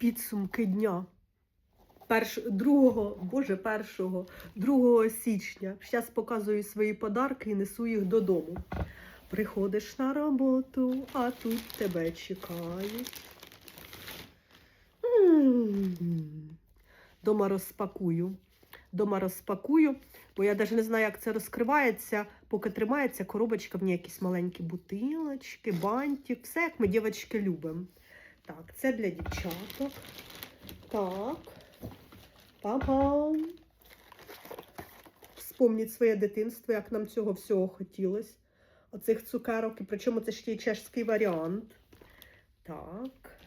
підсумки дня. Перш, 2, боже, 1, 2 січня. Зараз показую свої подарки і несу їх додому. Приходиш на роботу, а тут тебе чекають. Дома розпакую. Дома розпакую, бо я навіть не знаю, як це розкривається, поки тримається коробочка, в ній якісь маленькі бутилочки, бантик, все як ми дівчатки любимо. Так, це для дівчаток. Так. Па-пам. Вспомніть своє дитинство, як нам цього всього хотілося. Оцих цукерок, і причому це ще й чешський варіант. Так.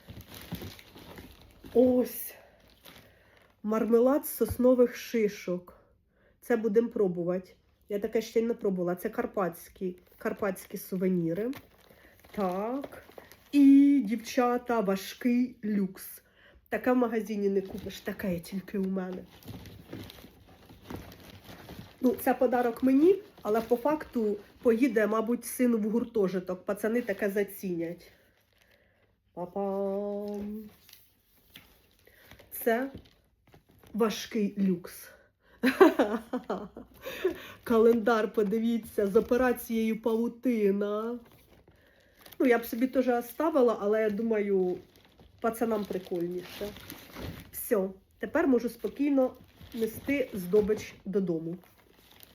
Ось. Мармелад з соснових шишок. Це будемо пробувати. Я таке ще й не пробувала. Це карпатські, карпатські сувеніри. Так. Дівчата, важкий люкс. Таке в магазині не купиш, таке є тільки у мене. Ну, це подарок мені, але по факту поїде, мабуть, син в гуртожиток. Пацани таке зацінять. Па-пам. Це важкий люкс. Календар, подивіться, з операцією павутина. Ну, я б собі теж оставила, але я думаю, пацанам прикольніше. Все, тепер можу спокійно нести здобич додому.